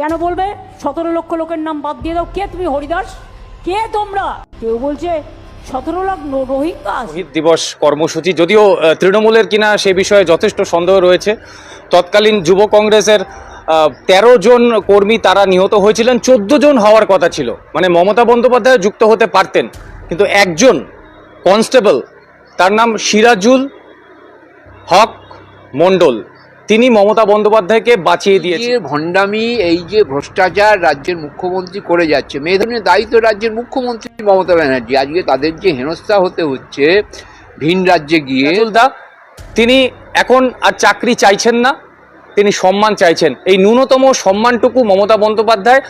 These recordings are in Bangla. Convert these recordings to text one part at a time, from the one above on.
কেন বলবে? সতেরো লক্ষ লোকের নাম বাদ দিয়ে দাও। কে তুমি, হরিদাস? কে তোমরা? কেউ বলছে, সতেরো লাখ রোহিঙ্গা শহীদ দিবস কর্মসূচি, যদিও তৃণমূলের কিনা সে বিষয়ে যথেষ্ট সন্দেহ রয়েছে। তৎকালীন যুব কংগ্রেসের তেরো জন কর্মী তারা নিহত হয়েছিলেন। চোদ্দ জন হওয়ার কথা ছিল। মানে মমতা বন্দ্যোপাধ্যায় যুক্ত হতে পারতেন। কিন্তু একজন কনস্টেবল, তার নাম সিরাজুল হক মণ্ডল। তিনি মমতা বন্দ্যোপাধ্যায়কে বাঁচিয়ে দিয়েছেন। ভণ্ডামি এই যে ভ্রষ্টাচার রাজ্যের মুখ্যমন্ত্রী করে যাচ্ছে মেয়ে ধরনের দায়িত্ব রাজ্যের মুখ্যমন্ত্রী মমতা ব্যানার্জি। আজকে তাদের যে হেনস্থা হতে হচ্ছে ভিন রাজ্যে গিয়ে দা তিনি এখন আর চাকরি চাইছেন না তিনি সম্মান চাইছেন। এই ন্যূনতম সম্মানটুকু মমতা বন্দ্যোপাধ্যায়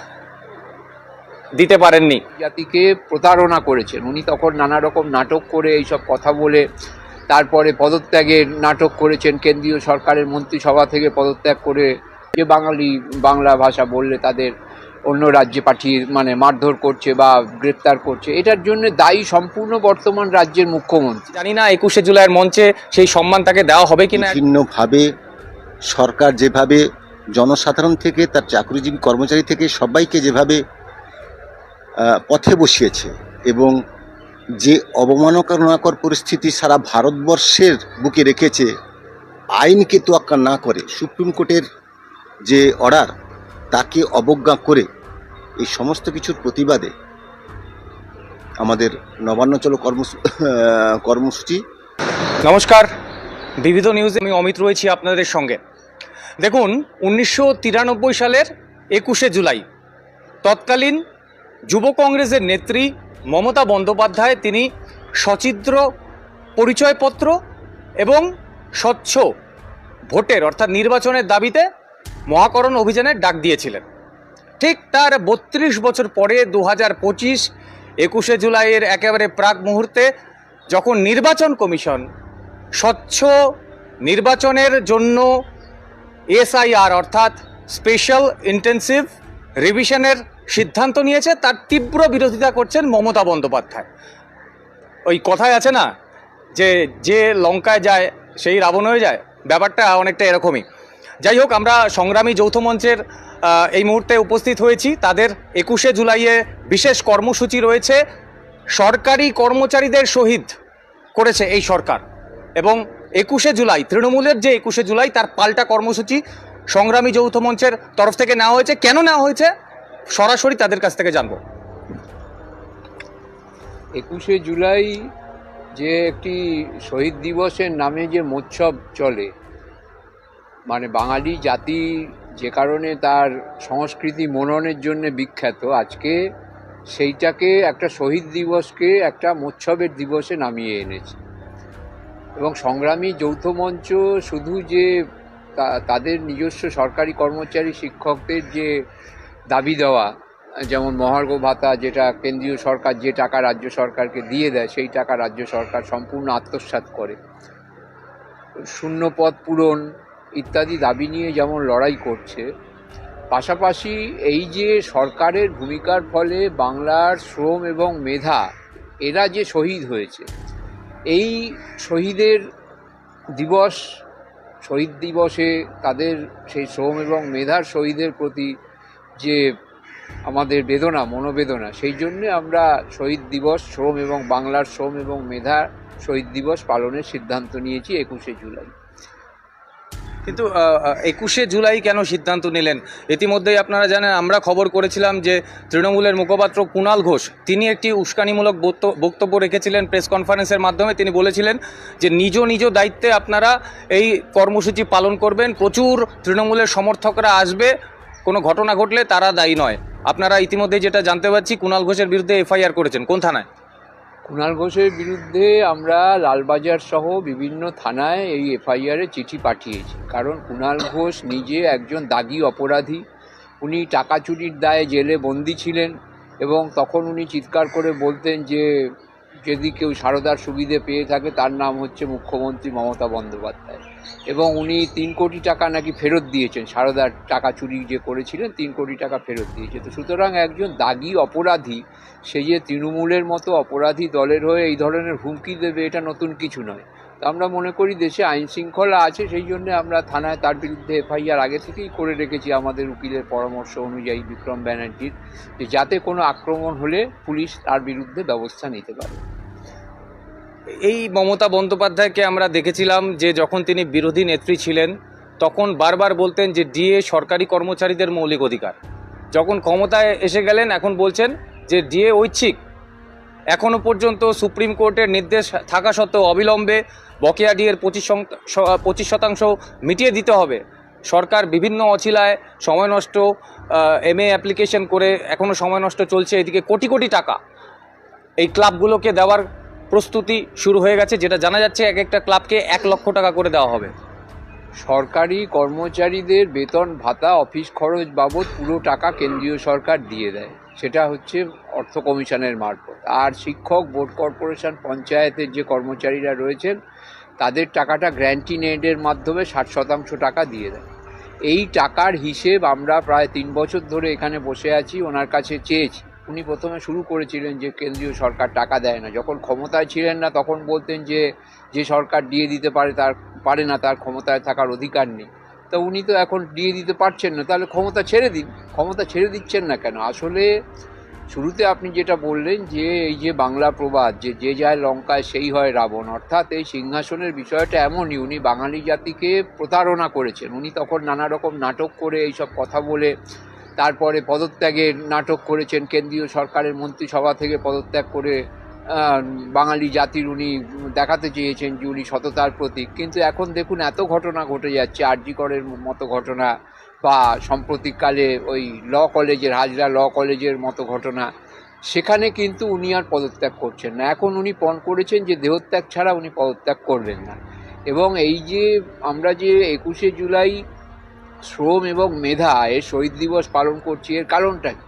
দিতে পারেননি। জাতিকে প্রতারণা করেছেন। উনি তখন নানা রকম নাটক করে এইসব কথা বলে তারপরে পদত্যাগের নাটক করেছেন কেন্দ্রীয় সরকারের মন্ত্রিসভা থেকে পদত্যাগ করে যে বাঙালি বাংলা ভাষা বললে তাদের অন্য রাজ্যে পাঠিয়ে মানে মারধর করছে বা গ্রেপ্তার করছে এটার জন্য দায়ী সম্পূর্ণ বর্তমান রাজ্যের মুখ্যমন্ত্রী। জানি না একুশে জুলাইয়ের মঞ্চে সেই সম্মান তাকে দেওয়া হবে কিনা। বিভিন্নভাবে সরকার যেভাবে জনসাধারণ থেকে তার চাকরিজীবী কর্মচারী থেকে সবাইকে যেভাবে পথে বসিয়েছে এবং যে অবমাননাকর পরিস্থিতি সারা ভারতবর্ষের বুকে রেখেছে, আইনকে তোয়াক্কা না করে সুপ্রিম কোর্টের যে অর্ডার, তাকে অবজ্ঞা করে এই সমস্ত কিছুর প্রতিবাদে আমাদের নবান্ন চলো কর্মসূ কর্মসূচি। নমস্কার, বিবিধ নিউজে আমি অমিত রয়েছি আপনাদের সঙ্গে। দেখুন, উনিশশো তিরানব্বই সালের একুশে জুলাই, তৎকালীন যুব কংগ্রেসের নেত্রী মমতা বন্দ্যোপাধ্যায়, তিনি সচিত্র, পরিচয়পত্র এবং স্বচ্ছ ভোটের অর্থাৎ নির্বাচনের দাবিতে মহাকরণ অভিযানের ডাক দিয়েছিলেন। ঠিক তার বত্রিশ বছর পরে দু হাজার পঁচিশ একুশে জুলাইয়ের একেবারে প্রাক মুহূর্তে যখন নির্বাচন কমিশন স্বচ্ছ নির্বাচনের জন্য এসআইআর অর্থাৎ স্পেশাল ইন্টেন্সিভ রিভিশনের সিদ্ধান্ত নিয়েছে, তার তীব্র বিরোধিতা করছেন মমতা বন্দ্যোপাধ্যায়। ওই কথায় আছে না, যে যে লঙ্কায় যায়, সেই রাবণ হয়ে যায়, ব্যাপারটা অনেকটা এরকমই। যাই হোক, আমরা সংগ্রামী যৌথ মঞ্চের এই মুহূর্তে উপস্থিত হয়েছি। তাদের একুশে জুলাইয়ে বিশেষ কর্মসূচি রয়েছে। সরকারি কর্মচারীদের শহীদ করেছে এই সরকার। এবং একুশে জুলাই, তৃণমূলের যে একুশে জুলাই, তার পাল্টা কর্মসূচি সংগ্রামী যৌথ মঞ্চের তরফ থেকে নেওয়া হয়েছে। কেন নেওয়া হয়েছে? সরাসরি তাদের কাছ থেকে জানব। একুশে জুলাই যে একটি শহীদ দিবসের নামে যে মোৎসব চলে মানে বাঙালি জাতি যে কারণে তার সংস্কৃতি মননের জন্য বিখ্যাত, আজকে সেইটাকে একটা শহীদ দিবসকে একটা মোৎসবের দিবসে নামিয়ে এনেছে। এবং সংগ্রামী যৌথ মঞ্চ শুধু যে তাদের নিজস্ব সরকারি কর্মচারী শিক্ষকদের যে দাবি দেওয়া, যেমন মহার্ঘ ভাতা যেটা কেন্দ্রীয় সরকার যে টাকা রাজ্য সরকারকে দিয়ে দেয়, সেই টাকা রাজ্য সরকার সম্পূর্ণ আত্মসাৎ করে। শূন্য পদ পূরণ ইত্যাদি দাবি নিয়ে যেমন লড়াই করছে, পাশাপাশি এই যে সরকারের ভূমিকার ফলে বাংলার শ্রম এবং মেধা, এরা যে শহীদ হয়েছে, এই শহীদের দিবস, শহীদ দিবসে তাদের সেই শ্রম এবং মেধার শহীদের প্রতি যে আমাদের বেদনা, মনোবেদনা, সেই জন্যে আমরা শহীদ দিবস, শ্রম এবং বাংলার শ্রম এবং মেধা শহীদ দিবস পালনের সিদ্ধান্ত নিয়েছি একুশে জুলাই। কিন্তু একুশে জুলাই কেন সিদ্ধান্ত নিলেন? ইতিমধ্যেই আপনারা জানেন, আমরা খবর করেছিলাম যে তৃণমূলের মুখপাত্র কুণাল ঘোষ, তিনি একটি উস্কানিমূলক বক্ত- বক্তব্য রেখেছিলেন প্রেস কনফারেন্সের মাধ্যমে। তিনি বলেছিলেন যে নিজ নিজ দায়িত্বে আপনারা এই কর্মসূচি পালন করবেন। প্রচুর তৃণমূলের সমর্থকরা আসবে। কোনো ঘটনা ঘটলে তারা দায়ী নয়। আপনারা ইতিমধ্যে যেটা জানতে পারছি কুণাল ঘোষের বিরুদ্ধে এফআইআর করেছেন। কোন থানায়? কুণাল ঘোষের বিরুদ্ধে আমরা লালবাজার সহ বিভিন্ন থানায় এই এফআইআরে চিঠি পাঠিয়েছি। কারণ কুণাল ঘোষ নিজে একজন দাগি অপরাধী। উনি টাকা চুরির দায়ে জেলে বন্দি ছিলেন এবং তখন উনি চিৎকার করে বলতেন যে, যদি কেউ সারদার সুবিধে পেয়ে থাকে, তার নাম হচ্ছে মুখ্যমন্ত্রী মমতা বন্দ্যোপাধ্যায়। এবং উনি তিন কোটি টাকা নাকি ফেরত দিয়েছেন, সারদার টাকা চুরি যে করেছিলেন, তিন কোটি টাকা ফেরত দিয়েছে। তো সুতরাং একজন দাগি অপরাধী, সে যে তৃণমূলের মতো অপরাধী দলের হয়ে এই ধরনের হুমকি দেবে, এটা নতুন কিছু নয়। তো আমরা মনে করি দেশে আইন শৃঙ্খলা আছে, সেই জন্য আমরা থানায় তার বিরুদ্ধে এফআইআর আগে থেকেই করে রেখেছি আমাদের উকিলের পরামর্শ অনুযায়ী বিক্রম ব্যানার্জির, যে যাতে কোনো আক্রমণ হলে পুলিশ তার বিরুদ্ধে ব্যবস্থা নিতে পারে। এই মমতা বন্দ্যোপাধ্যায়কে আমরা দেখেছিলাম যে যখন তিনি বিরোধী নেত্রী ছিলেন, তখন বারবার বলতেন যে ডিএ সরকারি কর্মচারীদের মৌলিক অধিকার। যখন ক্ষমতায় এসে গেলেন, এখন বলছেন যে ডিএ ঐচ্ছিক। এখনও পর্যন্ত সুপ্রিম কোর্টের নির্দেশ থাকা সত্ত্বেও অবিলম্বে বকেয়া ডিএর পঁচিশ পঁচিশ শতাংশ মিটিয়ে দিতে হবে। সরকার বিভিন্ন অছিলায় সময় নষ্ট এম এ অ্যাপ্লিকেশন করে এখনও সময় নষ্ট চলছে, এদিকে কোটি কোটি টাকা। এই ক্লাবগুলোকে দেওয়ার প্রস্তুতি শুরু হয়ে গেছে, যেটা জানা যাচ্ছে এক একটা ক্লাবকে এক লক্ষ টাকা করে দেওয়া হবে। সরকারি কর্মচারীদের বেতন, ভাতা, অফিস খরচ বাবদ পুরো টাকা কেন্দ্রীয় সরকার দিয়ে দেয়। সেটা হচ্ছে অর্থ কমিশনের মারফত। আর শিক্ষক, বোর্ড কর্পোরেশন, পঞ্চায়েতের যে কর্মচারীরা রয়েছেন, তাদের টাকাটা গ্র্যান্টিন এডের মাধ্যমে ষাট শতাংশ টাকা দিয়ে দেয়। এই টাকার হিসেব আমরা প্রায় তিন বছর ধরে এখানে বসে আছি, ওনার কাছে চেয়েছি। উনি প্রথমে শুরু করেছিলেন যে কেন্দ্রীয় সরকার টাকা দেয় না। যখন ক্ষমতায় ছিলেন না, তখন বলতেন যে যে সরকার দিয়ে দিতে পারে তার, পারে না, তার ক্ষমতায় থাকার অধিকার নেই। তা উনি তো এখন দিয়ে দিতে পারছেন না, তাহলে ক্ষমতা ছেড়ে দিন। ক্ষমতা ছেড়ে দিচ্ছেন না কেন? আসলে শুরুতে আপনি যেটা বললেন যে, এই যে বাংলা প্রবাদ, যে যে যায় লঙ্কায় সেই হয় রাবণ। অর্থাৎ এই সিংহাসনের বিষয়টা এমনই, উনি বাঙালি জাতিকে প্রতারণা করেছেন। উনি তখন নানা রকম নাটক করে এইসব কথা বলে তারপরে পদত্যাগের নাটক করেছেন কেন্দ্রীয় সরকারের মন্ত্রিসভা থেকে পদত্যাগ করে বাঙালি জাতির উনি দেখাতে চেয়েছেন যে উনি সততার প্রতীক। কিন্তু এখন দেখুন এত ঘটনা ঘটে যাচ্ছে, আরজিকরের মতো ঘটনা বা সাম্প্রতিককালে ওই ল কলেজের, হাজরা ল কলেজের মতো ঘটনা, সেখানে কিন্তু উনি আর পদত্যাগ করছেন না। এখন উনি পণ করেছেন যে দেহত্যাগ ছাড়া উনি পদত্যাগ করবেন না। এবং এই যে আমরা যে একুশে জুলাই শ্রম এবং মেধা এর শহীদ দিবস পালন করছি। এর কারণটা কি?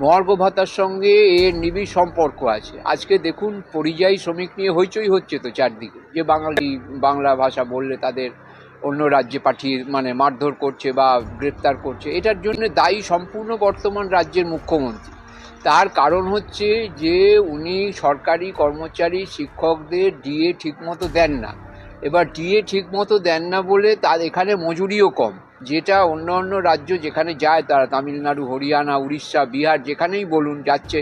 মহার্ঘ ভাতার সঙ্গে এর নিবিড় সম্পর্ক আছে। আজকে দেখুন, পরিযায়ী শ্রমিক নিয়ে হইচই হচ্ছে তো চারদিকে। যে বাঙালি, বাংলা ভাষা বললে তাদের অন্য রাজ্যে পাঠিয়ে মানে মারধর করছে বা গ্রেপ্তার করছে, এটার জন্য দায়ী সম্পূর্ণ বর্তমান রাজ্যের মুখ্যমন্ত্রী। তার কারণ হচ্ছে যে উনি সরকারি কর্মচারী, শিক্ষকদের ডিএ ঠিকমতো দেন না। এবার ডিএ ঠিকমতো দেন না বলে তার এখানে মজুরিও কম। যেটা অন্য অন্য রাজ্য যেখানে যায় তারা, তামিলনাড়ু, হরিয়ানা, উড়িষ্যা, বিহার যেখানেই বলুন যাচ্ছে,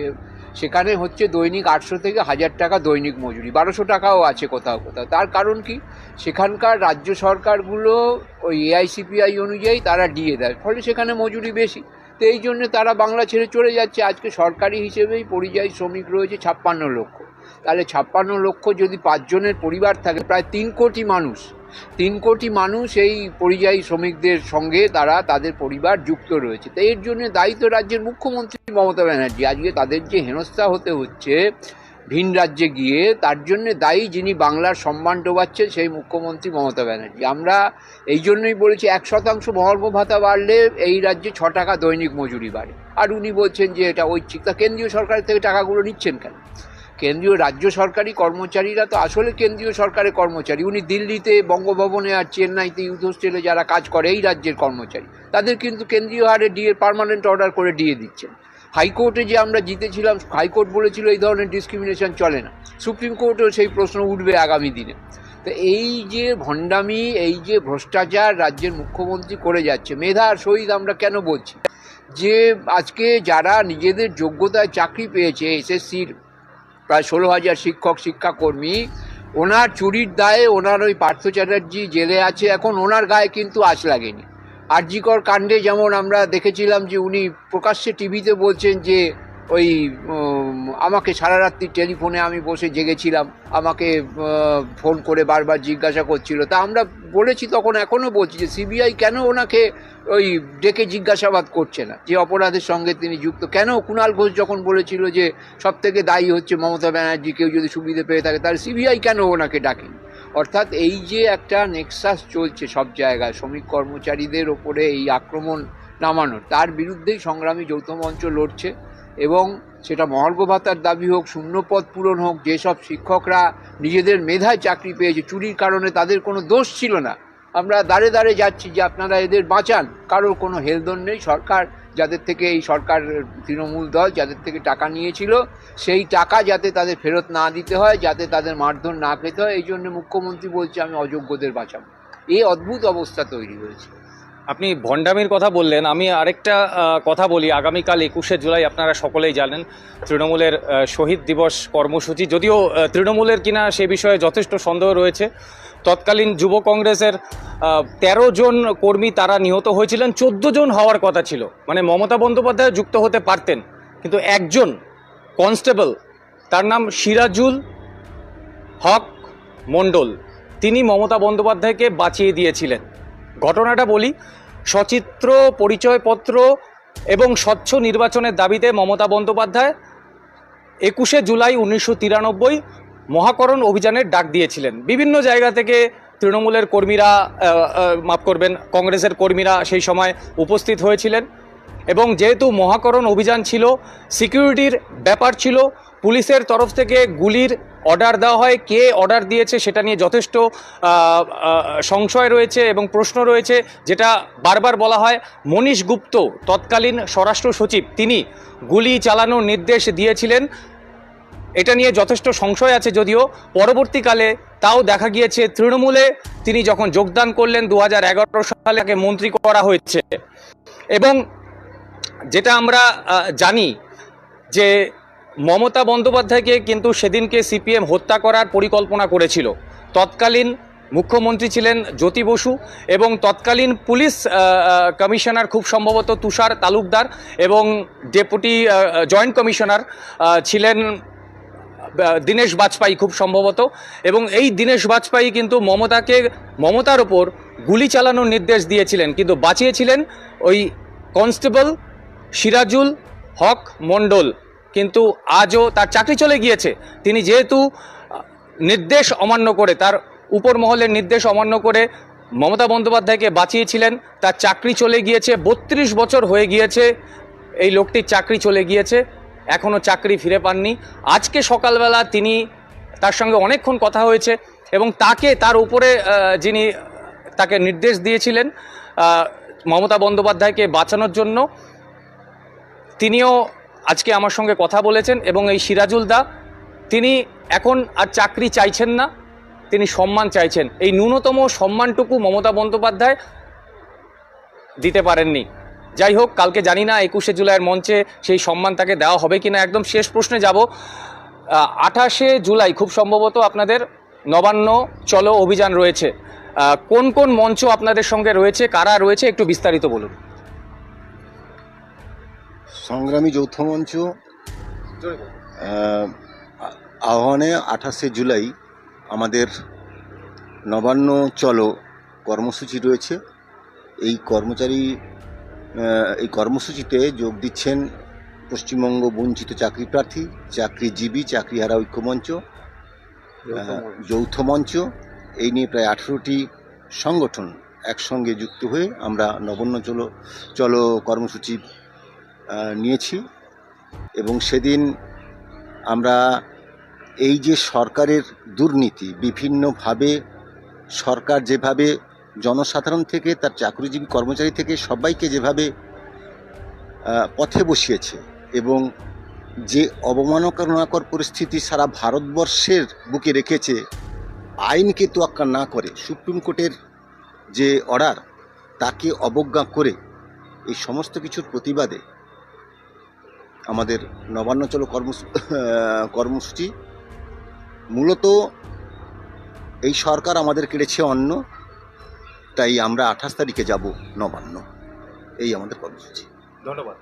সেখানে হচ্ছে দৈনিক আটশো থেকে হাজার টাকা দৈনিক মজুরি। বারোশো টাকাও আছে কোথাও কোথাও। তার কারণ কি? সেখানকার রাজ্য সরকারগুলো ওই এআইসিপিআই অনুযায়ী তারা দিয়ে দেয়, ফলে সেখানে মজুরি বেশি। তো এই জন্য তারা বাংলা ছেড়ে চলে যাচ্ছে। আজকে সরকারি হিসেবেই পরিযায়ী শ্রমিক রয়েছে ছাপ্পান্ন লক্ষ। তাহলে ছাপ্পান্ন লক্ষ যদি পাঁচজনের পরিবার থাকে, প্রায় তিন কোটি মানুষ তিন কোটি মানুষ এই পরিযায়ী শ্রমিকদের সঙ্গে তারা তাদের পরিবার যুক্ত রয়েছে। তো এর জন্য দায়িত্ব রাজ্যের মুখ্যমন্ত্রী মমতা ব্যানার্জি। আজকে তাদের যে হেনস্থা হতে হচ্ছে ভিন রাজ্যে গিয়ে, তার জন্য দায়ী যিনি বাংলার সম্মান ডোবাচ্ছে সেই মুখ্যমন্ত্রী মমতা ব্যানার্জি। আমরা এই জন্যই বলেছি, এক শতাংশ মহর্ঘ ভাতা বাড়লে এই রাজ্যে ছ টাকা দৈনিক মজুরি বাড়ে। আর উনি বলছেন যে এটা ঐচ্ছিক। তা কেন্দ্রীয় সরকারের থেকে টাকাগুলো নিচ্ছেন কেন? কেন্দ্রীয় রাজ্য সরকারি কর্মচারীরা তো আসলে কেন্দ্রীয় সরকারের কর্মচারী। উনি দিল্লিতে বঙ্গভবনে আর চেন্নাইতে ইউথ হোস্টেলে যারা কাজ করে, এই রাজ্যের কর্মচারী। তাদের কিন্তু কেন্দ্রীয় হারে ডিএ পার্মানেন্ট অর্ডার করে দিয়ে দিচ্ছেন। হাইকোর্টে যে আমরা জিতেছিলাম, হাইকোর্ট বলেছিল এই ধরনের ডিসক্রিমিনেশন চলে না। সুপ্রিম কোর্টেও সেই প্রশ্ন উঠবে আগামী দিনে। তো এই যে ভণ্ডামি, এই যে ভ্রষ্টাচার রাজ্যের মুখ্যমন্ত্রী করে যাচ্ছে, মেধা আর শহীদ আমরা কেন বলছি? যে আজকে যারা নিজেদের যোগ্যতায় চাকরি পেয়েছে, এসএসসির প্রায় ষোলো হাজার শিক্ষক, শিক্ষাকর্মী। ওনার চুরির দায়ে ওনার ওই পার্থ চ্যাটার্জি জেলে আছে। এখন ওনার গায়ে কিন্তু আশ লাগেনি। আরজিকর কাণ্ডে যেমন আমরা দেখেছিলাম যে উনি প্রকাশ্যে টিভিতে বলছেন যে ওই আমাকে সারা রাত্রি টেলিফোনে আমি বসে জেগেছিলাম। আমাকে ফোন করে বারবার জিজ্ঞাসা করছিল। তা আমরা বলেছি তখন এখনও বলছি যে সিবিআই কেন ওনাকে ওই ডেকে জিজ্ঞাসাবাদ করছে না? যে অপরাধের সঙ্গে তিনি যুক্ত। কেন কুণাল ঘোষ যখন বলেছিল যে সব থেকে দায়ী হচ্ছে মমতা ব্যানার্জি, কেউ যদি সুবিধে পেয়ে থাকে, তাহলে সিবিআই কেন ওনাকে ডাকেনি? অর্থাৎ এই যে একটা নেক্সাস চলছে সব জায়গায়, শ্রমিক কর্মচারীদের ওপরে এই আক্রমণ নামানোর, তার বিরুদ্ধেই সংগ্রামী যৌথ মঞ্চ লড়ছে। এবং সেটা মহার্ঘ ভাতার দাবি হোক, শূন্যপদ পূরণ হোক, যেসব শিক্ষকরা নিজেদের মেধায় চাকরি পেয়েছে, চুরির কারণে তাদের কোনো দোষ ছিল না। আমরা দাঁড়ে দাঁড়ে যাচ্ছি যে আপনারা এদের বাঁচান। কারোর কোনো হেলদোল নেই। সরকার যাদের থেকে এই সরকার, তৃণমূল দল যাদের থেকে টাকা নিয়েছিল, সেই টাকা যাতে তাদের ফেরত না দিতে হয়, যাতে তাদের মারধর না পেতে হয়, এই জন্য মুখ্যমন্ত্রী বলছে, আমি অযোগ্যদের বাঁচাবো। এই অদ্ভুত অবস্থা তৈরি হয়েছে। আপনি ভণ্ডামির কথা বললেন, আমি আরেকটা কথা বলি। আগামীকাল একুশে জুলাই আপনারা সকলেই জানেন, তৃণমূলের শহীদ দিবস কর্মসূচি। যদিও তৃণমূলের কিনা সে বিষয়ে যথেষ্ট সন্দেহ রয়েছে। তৎকালীন যুব কংগ্রেসের তেরো জন কর্মী তারা নিহত হয়েছিলেন। চোদ্দ জন হওয়ার কথা ছিল। মানে মমতা বন্দ্যোপাধ্যায় যুক্ত হতে পারতেন, কিন্তু একজন কনস্টেবল, তার নাম সিরাজুল হক মণ্ডল। তিনি মমতা বন্দ্যোপাধ্যায়কে বাঁচিয়ে দিয়েছিলেন। ঘটনাটা বলি সচিত্র, পরিচয়পত্র এবং স্বচ্ছ নির্বাচনের দাবিতে মমতা বন্দ্যোপাধ্যায় একুশে জুলাই উনিশশো তিরানব্বই মহাকরণ অভিযানের ডাক দিয়েছিলেন। বিভিন্ন জায়গা থেকে তৃণমূলের কর্মীরা মাফ করবেন, কংগ্রেসের কর্মীরা সেই সময় উপস্থিত হয়েছিলেন এবং যেহেতু মহাকরণ অভিযান ছিল, সিকিউরিটির ব্যাপার ছিল পুলিশের তরফ থেকে গুলির অর্ডার দেওয়া হয়। কে অর্ডার দিয়েছে সেটা নিয়ে যথেষ্ট সংশয় রয়েছে এবং প্রশ্ন রয়েছে, যেটা বারবার বলা হয়। মনীশ গুপ্ত, তৎকালীন স্বরাষ্ট্র সচিব, তিনি গুলি চালানোর নির্দেশ দিয়েছিলেন। এটা নিয়ে যথেষ্ট সংশয় আছে যদিও। পরবর্তীকালে তাও দেখা গিয়েছে, তৃণমূলে তিনি যখন যোগদান করলেন দু সালে, তাকে মন্ত্রী করা হয়েছে। এবং যেটা আমরা জানি যে মমতা বন্দ্যোপাধ্যায়কে কিন্তু সেদিনকে সিপিএম হত্যা করার পরিকল্পনা করেছিল। তৎকালীন মুখ্যমন্ত্রী ছিলেন জ্যোতি বসু এবং তৎকালীন পুলিশ কমিশনার খুব সম্ভবত তুষার তালুকদার এবং ডেপুটি জয়েন্ট কমিশনার ছিলেন দীনেশ বাজপাই খুব সম্ভবত এবং এই দীনেশ বাজপাই কিন্তু মমতাকে, মমতার ওপর গুলি চালানোর নির্দেশ দিয়েছিলেন কিন্তু বাঁচিয়েছিলেন ওই কনস্টেবল সিরাজুল হক মণ্ডল। কিন্তু আজও তার চাকরি চলে গিয়েছে। তিনি যেহেতু নির্দেশ অমান্য করে, তার উপর মহলের নির্দেশ অমান্য করে মমতা বন্দ্যোপাধ্যায়কে বাঁচিয়েছিলেন, তার চাকরি চলে গিয়েছে, বত্রিশ বছর হয়ে গিয়েছে, এই লোকটির চাকরি চলে গিয়েছে এখনও চাকরি ফিরে পাননি। আজকে সকালবেলা তিনি তার সঙ্গে অনেকক্ষণ কথা হয়েছে এবং তাকে, তার উপরে যিনি তাকে নির্দেশ দিয়েছিলেন মমতা বন্দ্যোপাধ্যায়কে বাঁচানোর জন্য, তিনিও আজকে আমার সঙ্গে কথা বলেছেন এবং এই সিরাজুল দা, তিনি এখন আর চাকরি চাইছেন না, তিনি সম্মান চাইছেন। এই ন্যূনতম সম্মানটুকু মমতা বন্দ্যোপাধ্যায় দিতে পারেননি। যাই হোক, কালকে জানি না একুশে জুলাইয়ের মঞ্চে সেই সম্মান তাকে দেওয়া হবে কিনা, একদম শেষ প্রশ্নে যাব। আঠাশে জুলাই খুব সম্ভবত আপনাদের নবান্ন চলো অভিযান রয়েছে। কোন কোন মঞ্চ আপনাদের সঙ্গে রয়েছে, কারা রয়েছে, একটু বিস্তারিত বলুন। সংগ্রামী যৌথ মঞ্চ আহ্বানে আঠাশে জুলাই আমাদের নবান্ন চলো কর্মসূচি রয়েছে। এই কর্মচারী এই কর্মসূচিতে যোগ দিচ্ছেন পশ্চিমবঙ্গ বঞ্চিত চাকরি প্রার্থী চাকরিজীবী চাকরিহারা ঐক্যমঞ্চ যৌথ মঞ্চ। এই নিয়ে প্রায় আঠেরোটি সংগঠন একসঙ্গে যুক্ত হয়ে আমরা নবান্ন চলো চলো কর্মসূচি নিয়েছি এবং সেদিন আমরা এই যে সরকারের দুর্নীতি, বিভিন্নভাবে সরকার যেভাবে জনসাধারণ থেকে, তার চাকরিজীবী কর্মচারী থেকে সবাইকে যেভাবে পথে বসিয়েছে এবং যে অবমাননাকর পরিস্থিতি সারা ভারতবর্ষের বুকে রেখেছে, আইনকে তোয়াক্কা না করে, সুপ্রিম কোর্টের যে অর্ডার, তাকে অবজ্ঞা করে, এই সমস্ত কিছুর প্রতিবাদে আমাদের নবান্ন চলো কর্মসূ কর্মসূচি। মূলত এই সরকার আমাদের কেড়েছে অন্ন, তাই আমরা আঠাশ তারিখে যাব নবান্ন। এই আমাদের কর্মসূচি। ধন্যবাদ।